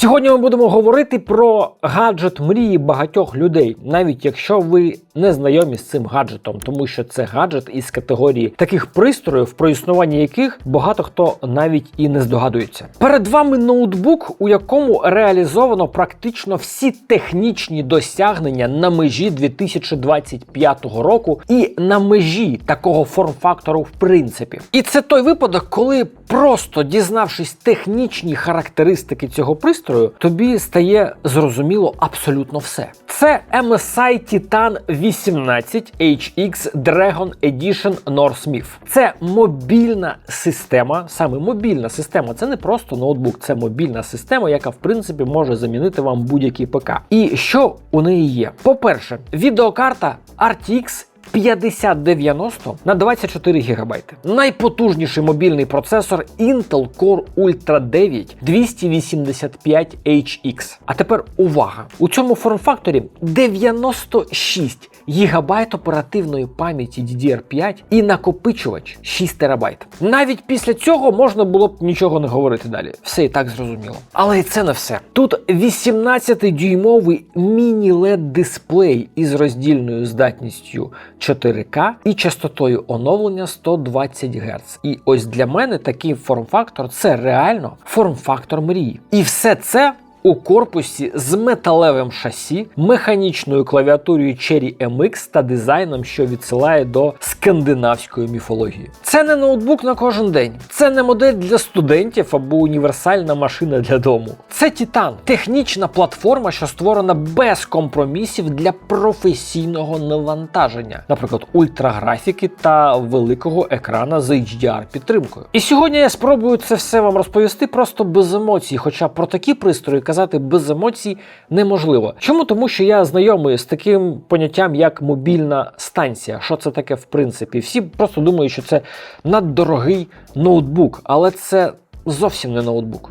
Сьогодні ми будемо говорити про гаджет мрії багатьох людей, навіть якщо ви не знайомі з цим гаджетом, тому що це гаджет із категорії таких пристроїв, про існування яких багато хто навіть і не здогадується. Перед вами ноутбук, у якому реалізовано практично всі технічні досягнення на межі 2025 року і на межі такого форм-фактору в принципі. І це той випадок, коли просто дізнавшись технічні характеристики цього пристрою, тобі стає зрозуміло абсолютно все. Це MSI Titan 18 HX Dragon Edition Northsmith. Це мобільна система, саме мобільна система. Це не просто ноутбук, це мобільна система, яка в принципі може замінити вам будь-який ПК. І що у неї є? По-перше, відеокарта RTX 5090 на 24 ГБ. Найпотужніший мобільний процесор Intel Core Ultra 9 285HX. А тепер увага! У цьому форм-факторі 96 ГБ оперативної пам'яті DDR5 і накопичувач 6 ТБ. Навіть після цього можна було б нічого не говорити далі. Все і так зрозуміло. Але і це не все. Тут 18-дюймовий міні-LED дисплей із роздільною здатністю 4К і частотою оновлення 120 Гц. І ось для мене такий форм-фактор це реально форм-фактор мрії. І все це. У корпусі з металевим шасі, механічною клавіатурою Cherry MX та дизайном, що відсилає до скандинавської міфології. Це не ноутбук на кожен день, це не модель для студентів або універсальна машина для дому. Це Titan – технічна платформа, що створена без компромісів для професійного навантаження, наприклад, ультраграфіки та великого екрана з HDR підтримкою. І сьогодні я спробую це все вам розповісти просто без емоцій, хоча про такі пристрої казати без емоцій неможливо. Чому? Тому що я знайомий з таким поняттям, як мобільна станція. Що це таке в принципі? Всі просто думають, що це наддорогий ноутбук, але це зовсім не ноутбук.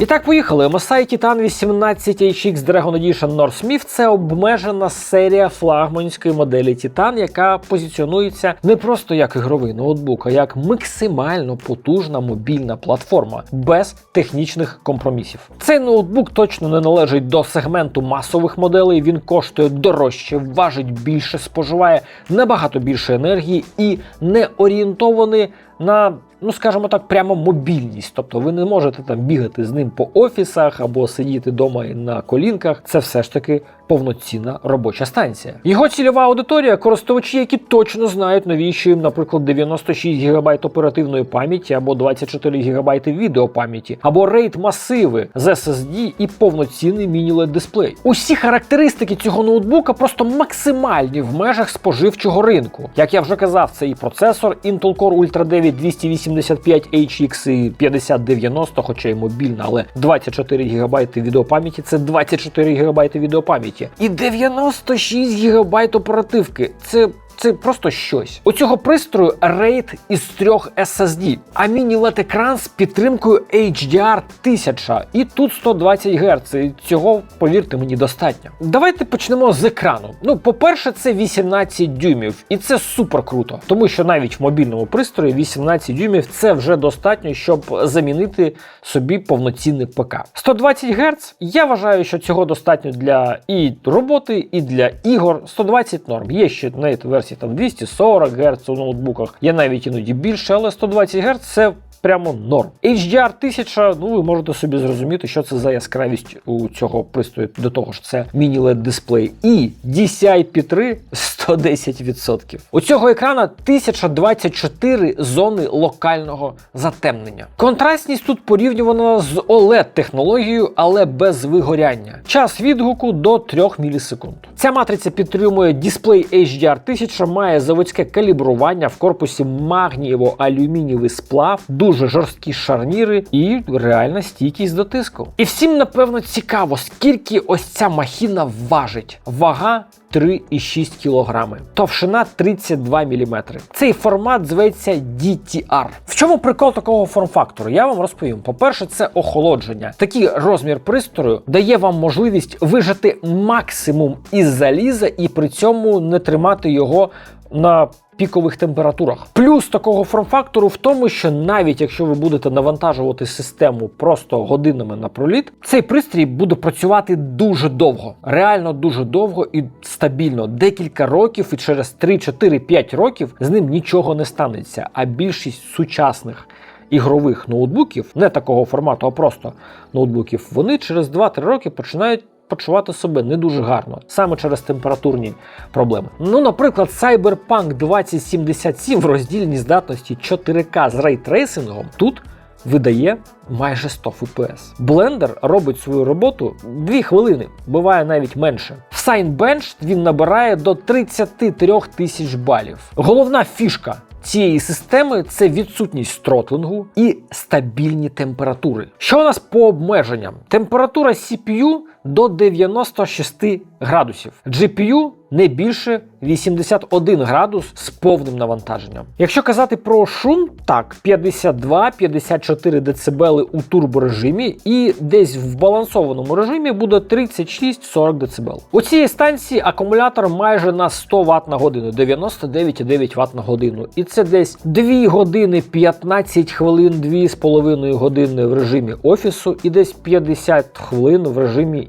І так, поїхали. MSI Titan 18 HX Dragon Edition Northsmith – це обмежена серія флагманської моделі Titan, яка позиціонується не просто як ігровий ноутбук, а як максимально потужна мобільна платформа без технічних компромісів. Цей ноутбук точно не належить до сегменту масових моделей. Він коштує дорожче, важить більше, споживає набагато більше енергії і не орієнтований на ну скажімо так, прямо мобільність. Тобто ви не можете там бігати з ним по офісах або сидіти вдома на колінках. Це все ж таки повноцінна робоча станція. Його цільова аудиторія користувачі, які точно знають, навіщо їм, наприклад, 96 ГБ оперативної пам'яті або 24 ГБ відеопам'яті, або рейд масиви з SSD і повноцінний міні-LED дисплей. Усі характеристики цього ноутбука просто максимальні в межах споживчого ринку. Як я вже казав, це і процесор Intel Core Ultra 9 280 75HX і 5090, хоча й мобільна, але 24 ГБ відеопам'яті це 24 ГБ відеопам'яті. І 96 ГБ оперативки. Це це просто щось. У цього пристрою рейд із трьох SSD, а міні-лед екран з підтримкою HDR 1000 і тут 120 Гц. І Цього, повірте мені, достатньо. Давайте почнемо з екрану. Ну, по-перше, це 18 дюймів, і це супер круто, тому що навіть в мобільному пристрої 18 дюймів це вже достатньо, щоб замінити собі повноцінний ПК. 120 Гц. Я вважаю, що цього достатньо для і роботи, і для ігор. 120 норм. Є ще навіть версії там 240 Гц у ноутбуках, є навіть іноді більше, але 120 Гц це прямо норм. HDR 1000, ну ви можете собі зрозуміти, що це за яскравість у цього пристрою, до того ж це міні-LED дисплей. І DCI-P3 110%. У цього екрана 1024 зони локального затемнення. Контрастність тут порівнювана з oled технологією, але без вигоряння. Час відгуку до 3 мілісекунд. Ця матриця підтримує дисплей HDR 1000, має заводське калібрування в корпусі магнієво-алюмінієвий сплав, дуже жорсткі шарніри і реальна стійкість до тиску. І всім, напевно, цікаво, скільки ось ця махіна важить. Вага 3,6 кг, товщина 32 мм. Цей формат зветься DTR. В чому прикол такого форм-фактору? Я вам розповім. По-перше, це охолодження. Такий розмір пристрою дає вам можливість вижати максимум із заліза і при цьому не тримати його на пікових температурах. Плюс такого форм-фактору в тому, що навіть якщо ви будете навантажувати систему просто годинами на проліт, цей пристрій буде працювати дуже довго, реально дуже довго і стабільно. Декілька років, і через 3, 4, 5 років з ним нічого не станеться. А більшість сучасних ігрових ноутбуків, не такого формату, а просто ноутбуків, вони через 2-3 роки починають почувати себе не дуже гарно, саме через температурні проблеми. Ну, наприклад, Cyberpunk 2077 в роздільній здатності 4К з рейтрейсингом тут видає майже 100 FPS. Blender робить свою роботу 2 хвилини, буває навіть менше. В Signbench він набирає до 33 тисяч балів. Головна фішка цієї системи це відсутність стротлингу і стабільні температури. Що у нас по обмеженням? Температура CPU до 96 градусів, GPU не більше 81 градус з повним навантаженням. Якщо казати про шум, так 52-54 дБ у турборежимі, і десь в балансованому режимі буде 36-40 дБ. У цій станції акумулятор майже на 100 Вт на годину, 99,9 Вт на годину. І це десь 2 години 15 хвилин, 2,5 години в режимі офісу, і десь 50 хвилин в режимі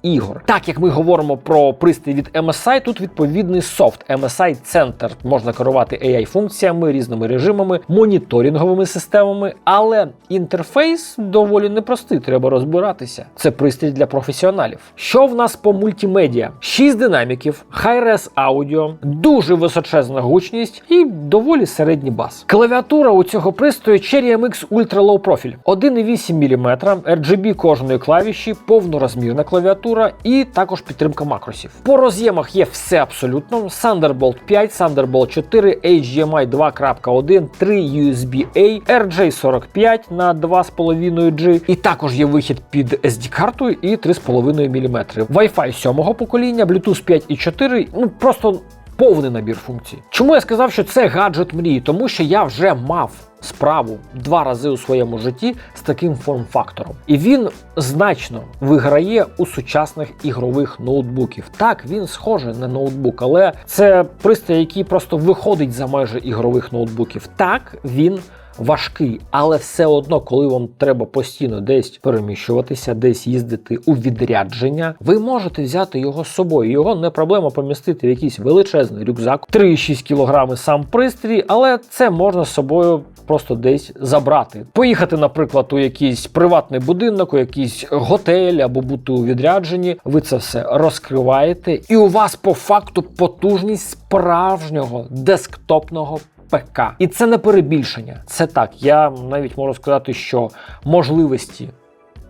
ігор. Так як ми говоримо про пристрій від MSI, тут відповідний софт MSI Center. Можна керувати AI-функціями, різними режимами, моніторинговими системами, але інтерфейс доволі непростий, треба розбиратися. Це пристрій для професіоналів. Що в нас по мультимедіа? 6 динаміків, Hi-Res аудіо, дуже височезна гучність і доволі середній бас. Клавіатура у цього пристрою Cherry MX Ultra Low Profile 1,8 мм, RGB кожної клавіші, повнорозмірна клавіатура і також підтримка макросів. По роз'ємах є все абсолютно: Thunderbolt 5, Thunderbolt 4, HDMI 2.1, 3 USB-A, RJ45 на 2,5G. І також є вихід під SD-карту і 3,5 мм. Wi-Fi 7 покоління, Bluetooth 5.4, ну просто повний набір функцій. Чому я сказав, що це гаджет мрії? Тому що я вже мав справу два рази у своєму житті з таким форм-фактором. І він значно виграє у сучасних ігрових ноутбуків. Так, він схожий на ноутбук, але це пристрій, який просто виходить за межі ігрових ноутбуків. Так, він важкий, але все одно, коли вам треба постійно десь переміщуватися, десь їздити у відрядження, ви можете взяти його з собою. Його не проблема помістити в якийсь величезний рюкзак, 3,6 кг сам пристрій, але це можна з собою. Просто десь забрати, поїхати, наприклад, у якийсь приватний будинок, у якийсь готель або бути у відрядженні. Ви це все розкриваєте, і у вас по факту потужність справжнього десктопного ПК. І це не перебільшення. Це так. Я навіть можу сказати, що можливості.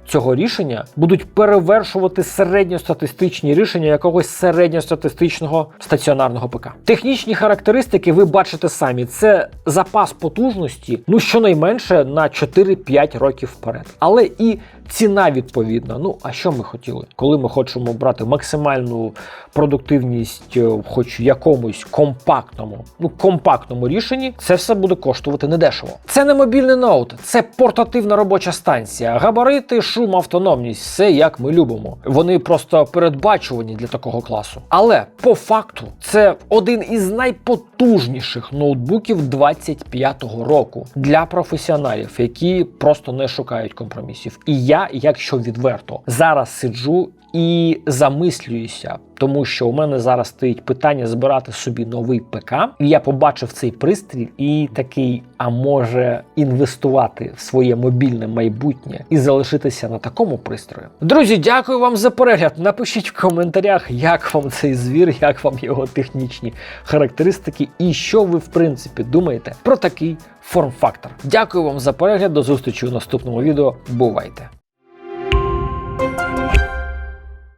Цього рішення будуть перевершувати середньостатистичні рішення якогось середньостатистичного стаціонарного ПК. Технічні характеристики ви бачите самі. Це запас потужності, ну щонайменше на 4-5 років вперед. Але і ціна відповідна. Ну а що ми хотіли? Коли ми хочемо брати максимальну продуктивність, е, хоч в якомусь компактному, ну компактному рішенні, це все буде коштувати недешево. Це не мобільний ноут, це портативна робоча станція, габарити, шум, автономність, все як ми любимо. Вони просто передбачувані для такого класу. Але по факту це один із найпотужніших ноутбуків 25-го року для професіоналів, які просто не шукають компромісів. І я, якщо відверто, зараз сиджу і замислююся, тому що у мене зараз стоїть питання збирати собі новий ПК. І я побачив цей пристрій і такий, а може інвестувати в своє мобільне майбутнє і залишитися на такому пристрої. Друзі, дякую вам за перегляд. Напишіть в коментарях, як вам цей звір, як вам його технічні характеристики, і що ви в принципі думаєте про такий форм-фактор. Дякую вам за перегляд. До зустрічі у наступному відео. Бувайте!